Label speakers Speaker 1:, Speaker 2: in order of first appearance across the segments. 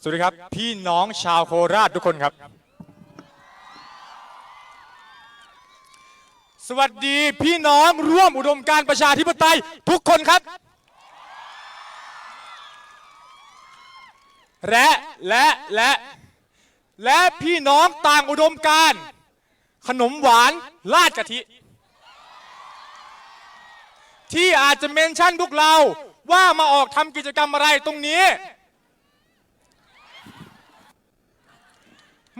Speaker 1: สวัสดีครับ พี่น้องชาวโคราชทุกคนครับ สวัสดีพี่น้องร่วมอุดมการณ์ประชาธิปไตยทุกคนครับ และและและและพี่น้องต่างอุดมการณ์ขนมหวานราดกะทิ ที่อาจจะเมนชั่นพวกเราว่ามาออกทำกิจกรรมอะไรตรงนี้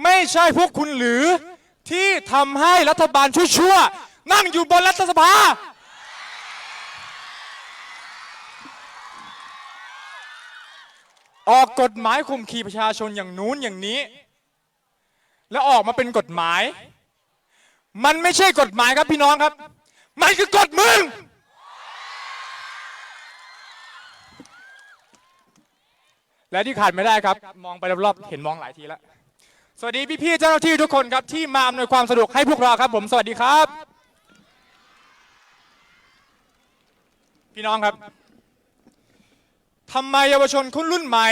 Speaker 1: ไม่ใช่พวกคุณหรือที่ทำให้รัฐบาลชั่วๆนั่งอยู่บนรัฐสภา ออกกฎหมายคุมขีประชาชนอย่างนู้นอย่างนี้ แล้วออกมาเป็นกฎหมาย มันไม่ใช่กฎหมายครับพี่น้องครับ มันคือกฎมึงและที่ขาดไม่ได้ครับ มองไปรอบๆเห็นมองหลายทีแล้ว สวัสดีพี่ๆเจ้าหน้าที่ทุกคนครับที่มาอำนวยความสะดวกให้พวกเราครับ ผมสวัสดีครับ พี่น้องครับทำไมเยาวชนคนรุ่นใหม่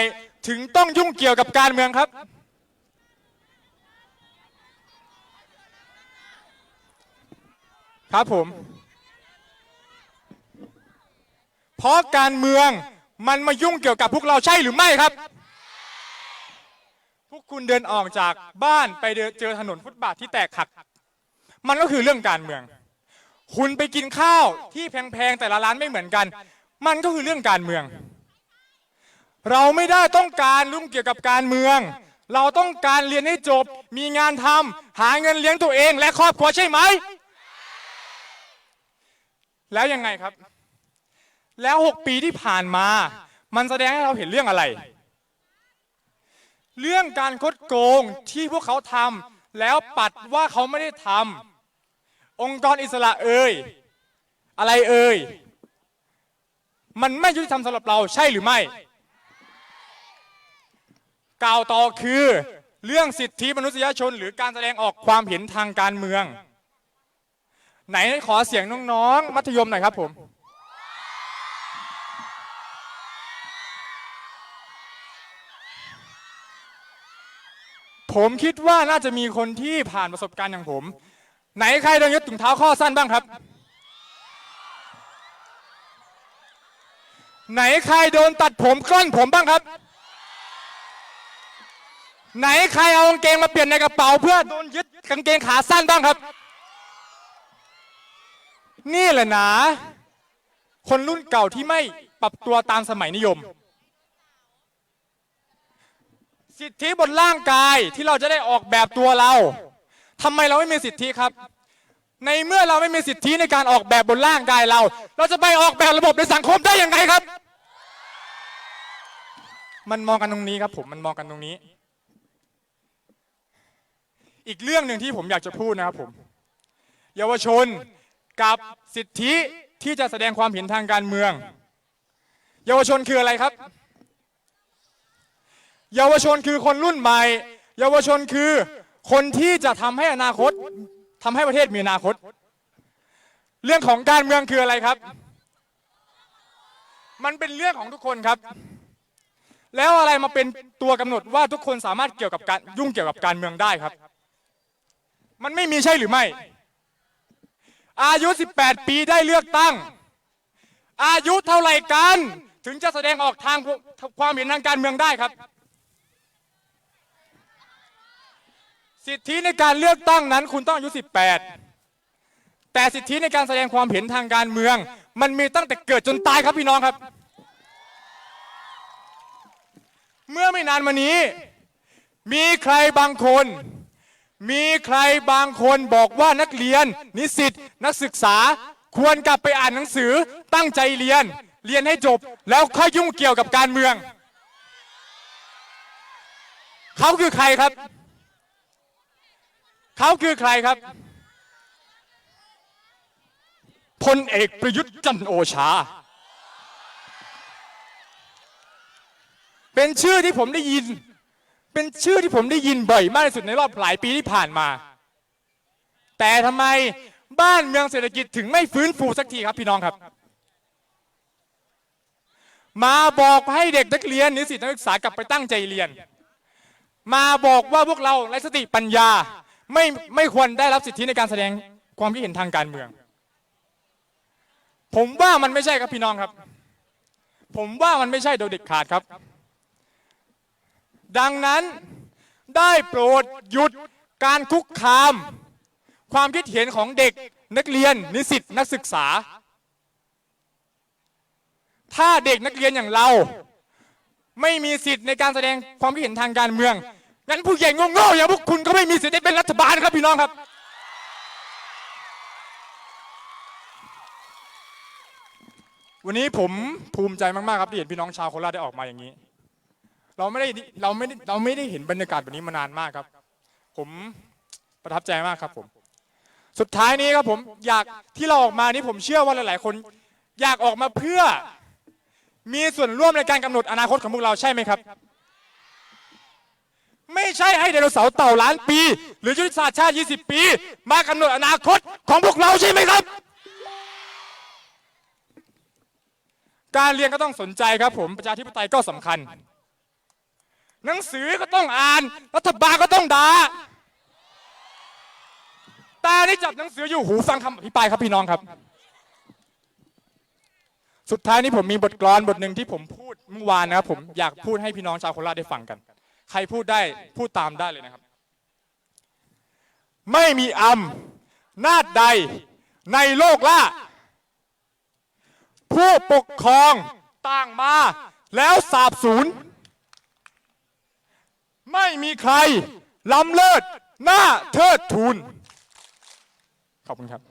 Speaker 1: ถึงต้องยุ่งเกี่ยวกับการเมืองครับ ครับผม เพราะการเมืองมันมายุ่งเกี่ยวกับพวกเราใช่หรือไม่ครับ วกคุณเดินออกจากบ้านไปเจอถนนฟุตบาทที่แตกหัก มันก็คือเรื่องการเมือง คุณไปกินข้าวที่แพงๆแต่ละร้านไม่เหมือนกัน มันก็คือเรื่องการเมือง เราไม่ได้ต้องการรุ่งเกี่ยวกับการเมือง เราต้องการเรียนให้จบ มีงานทำหาเงินเลี้ยงตัวเองและครอบครัวใช่ไหม แล้วยังไงครับ แล้ว 6 ปีที่ผ่านมา มันแสดงให้เราเห็นเรื่องอะไร เรื่องการคดโกงที่พวกเขาทำแล้วปัดว่าเขาไม่ได้ทำองค์กรอิสระเอ่ยอะไรเอ่ยมันไม่ยุติธรรมสำหรับเราใช่หรือไม่กล่าวต่อคือเรื่องสิทธิมนุษยชน หรือการแสดงออกความเห็นทางการเมือง ไหนขอเสียงน้องๆมัธยมหน่อยครับผม ผมคิดว่าน่าจะมีคนที่ผ่านประสบการณ์อย่างผม ไหนใครโดนยึดถุงเท้าข้อสั้นบ้างครับ ไหนใครโดนตัดผมกล้อนผมบ้างครับ ไหนใครเอากางเกงมาเปลี่ยนในกระเป๋าเพื่อโดนยึดกางเกงขาสั้นบ้างครับ นี่แหละนะ คนรุ่นเก่าที่ไม่ปรับตัวตามสมัยนิยม สิทธิบนร่างกายที่เราจะได้ออกแบบตัวเราทำไมเราไม่มีสิทธิครับ ในเมื่อเราไม่มีสิทธิในการออกแบบบนร่างกายเรา เราจะไปออกแบบระบบในสังคมได้ยังไงครับ มันมองกันตรงนี้ครับ ผมมันมองกันตรงนี้ อีกเรื่องหนึ่งที่ผมอยากจะพูดนะครับผมเยาวชนกับสิทธิที่จะแสดงความเห็นทางการเมือง เยาวชนคืออะไรครับ เยาวชนคือคนรุ่นใหม่ เยาวชนคือคนที่จะทำให้อนาคตทำให้ประเทศมีอนาคต เรื่องของการเมืองคืออะไรครับ มันเป็นเรื่องของทุกคนครับ แล้วอะไรมาเป็นตัวกำหนดว่าทุกคนสามารถเกี่ยวกับการยุ่งเกี่ยวกับการเมืองได้ครับ มันไม่มีใช่หรือไม่ อายุ 18 ปีได้เลือกตั้ง อายุเท่าไหร่กัน ถึงจะแสดงออกทางความเห็นทางการเมืองได้ครับ สิทธิในการเลือกตั้งนั้นคุณต้องอายุ 18 แต่สิทธิในการแสดงความเห็นทางการเมือง มันมีตั้งแต่เกิดจนตายครับพี่น้องครับ เมื่อไม่นานมานี้ มีใครบางคน มีใครบางคนบอกว่านักเรียน นิสิตนักศึกษาควรกลับไปอ่านหนังสือตั้งใจเรียน เรียนให้จบแล้วค่อยยุ่งเกี่ยวกับการเมือง เขาคือใครครับ เขาคือใครครับพลเอกประยุทธ์จันโอชา เป็นชื่อที่ผมได้ยิน เป็นชื่อที่ผมได้ยินบ่อยมากที่สุดในรอบหลายปีที่ผ่านมา แต่ทำไมบ้านเมืองเศรษฐกิจถึงไม่ฟื้นฟูสักทีครับพี่น้องครับ มาบอกให้เด็กนักเรียนนิสิตนักศึกษากลับไปตั้งใจเรียน มาบอกว่าพวกเราไร้สติปัญญา ไม่ไม่ควรได้รับสิทธิในการแสดงความคิดเห็นทางการเมือง ผมว่ามันไม่ใช่ครับพี่น้องครับ ผมว่ามันไม่ใช่โดยเด็ดขาดครับ ดังนั้นได้โปรดหยุดการคุกคาม ความคิดเห็นของเด็กนักเรียนนิสิตนักศึกษา ถ้าเด็กนักเรียนอย่างเรา ไม่มีสิทธิ์ในการแสดงความคิดเห็นทางการเมือง งั้นผู้ใหญ่โง่ๆอย่างพวกคุณก็ไม่มีสิทธิ์ได้เป็นรัฐบาลครับพี่น้องครับ วันนี้ผมภูมิใจมากๆครับที่เห็นพี่น้องชาวโคราชได้ออกมาอย่างนี้ เราไม่ได้เราไม่ได้เราไม่ได้เห็นบรรยากาศแบบนี้มานานมากครับ ผมประทับใจมากครับผม สุดท้ายนี้ครับผมอยากที่เราออกมานี้ผมเชื่อว่าหลาย ๆ คนอยากออกมาเพื่อมีส่วนร่วมในการกำหนดอนาคตของพวกเราใช่ไหมครับ ใช่ให้ไดโนเสาร์เต่าล้านปี หรือยุทธศาสตร์ชาติ 20 ปี มากำหนดอนาคตของพวกเราใช่ไหมครับ การเรียนก็ต้องสนใจครับผมประชาธิปไตยก็สำคัญ หนังสือก็ต้องอ่าน รัฐบาลก็ต้องด่าตานี่จับหนังสืออยู่หูฟังคำอภิปรายครับพี่น้องครับ สุดท้ายนี้ผมมีบทกลอนบทหนึ่งที่ผมพูดเมื่อวานนะครับผมอยากพูดให้พี่น้องชาวโคราชได้ฟังกัน ใครพูดได้พูดตามได้เลยนะครับ ไม่มีอำนาจใดในโลกล่า ผู้ปกครองต่างมา แล้วสาบสูญไม่มีใครล้ำเลิศหน้าเทิดทูน ขอบคุณครับ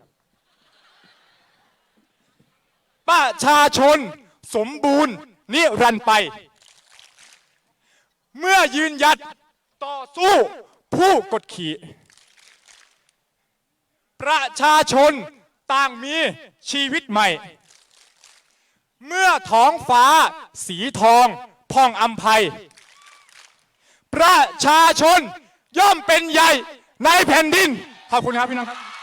Speaker 1: ประชาชนสมบูรณ์นิรันไป เมื่อยืนหยัดต่อสู้ผู้กดขี่ ประชาชนต่างมีชีวิตใหม่ เมื่อท้องฟ้าสีทองพองอัมภัย ประชาชนย่อมเป็นใหญ่ในแผ่นดิน ขอบคุณครับพี่น้องครับ